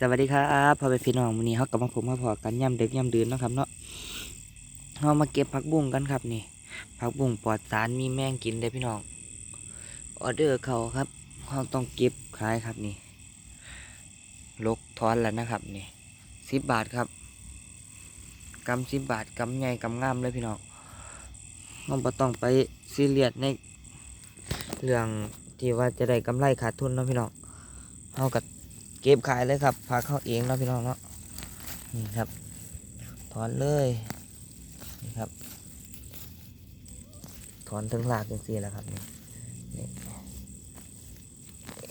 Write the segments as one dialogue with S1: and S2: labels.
S1: สวัสดีครับพ่อแม่พี่น้องวันนี้เขากลับมาผมมาพอกันย่ำเดึกย่ำดื่นนะครับเนาะเรามาเก็บผักบุ้งกันครับนี่ผักบุ้งปลอดสารมีแมงกินได้พี่น้องออเดอร์เขาครับเขาต้องเก็บขายครับนี่ลกทอนแล้วนะครับนี่สิบบาทครับกำสิบบาทกำใหญ่กำงามเลยพี่น้องเราต้องไปซีเรียสในเรื่องที่ว่าจะได้กำไรขาดทุนนะพี่น้องเขากับ เก็บขายเลยครับพาเข้าเองเนาะพี่น้องเนาะนี่ครับถอนเลยนี่ครับถอนถึงหลากจังซี่แหละครับนี่นี่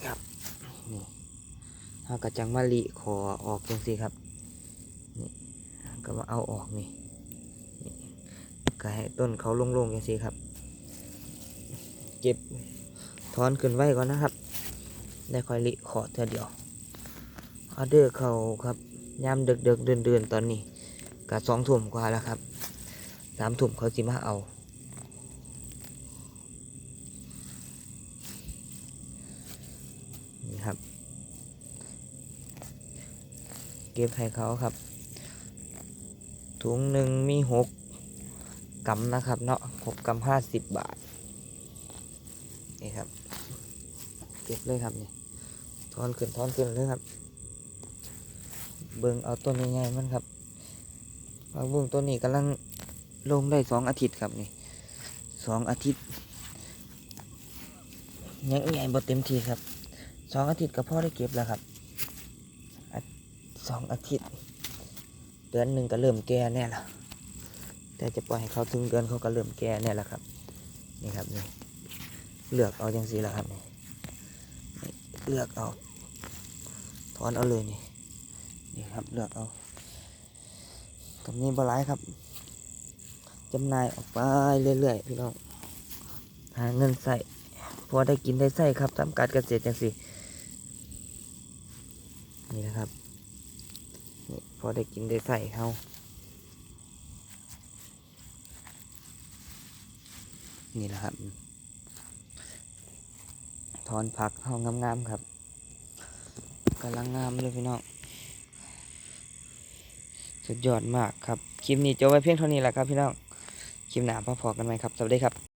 S1: ครับนี่เอากระจังมะลิขอออกจังซี่ครับนี่ก็มาเอาออกนี่นี่ก็ให้ต้นเขาโล่งๆจังซี่ครับ เก็บถอนขึ้นไว้ก่อนนะครับได้คอยลิขอเท่าเดียว ออเดอร์เขาครับยามดึกดึกเดินเดินตอนนี้ก็สองทุ่มกว่าแล้วครับสามทุ่มเขาสิมาเอา นี่ครับ เก็บให้เขาครับ ถุงหนึ่งมีหกกำนะครับเนาะหกกำห้าสิบบาท นี่ครับ เก็บเลยครับนี่ทอนขึ้นทอนขึ้นเลยครับ เบิ่งเอาต้นใหญ่ๆมันครับผักบุ้งต้นนี้กำลังลงได้สองอาทิตย์ครับนี่สองอาทิตย์ยังใหญ่บ่เต็มทีครับสองอาทิตย์ก็พ่อได้เก็บแล้วครับอสองอาทิตย์เดือนหนึ่งก็เริ่มแก่แน่ละแต่จะปล่อยให้เขาถึงเดือนเขาก็เริ่มแก่แน่ละครับ นี่ครับนี่เลือกเอาจังสีละครับนี่เลือกเอาถอนเอาเลยนี่ นี่ครับเลือกเอากับนี้บลายครับจำหน่ายออกไปเรื่อยๆพี่น้องหาเงินใส่พอได้กินได้ใส่ครับทำการเกษตรจังสินี่นะครับนี่พอได้กินได้ใส่เขานี่นะครับถอนผักเขางามๆครับกำลังงามเลยพี่น้อง สุดยอดมากครับ คลิปนี้จบไว้เพียงเท่านี้แหละครับพี่น้อง คลิปหน้าพอๆกันไหมครับ สวัสดีครับ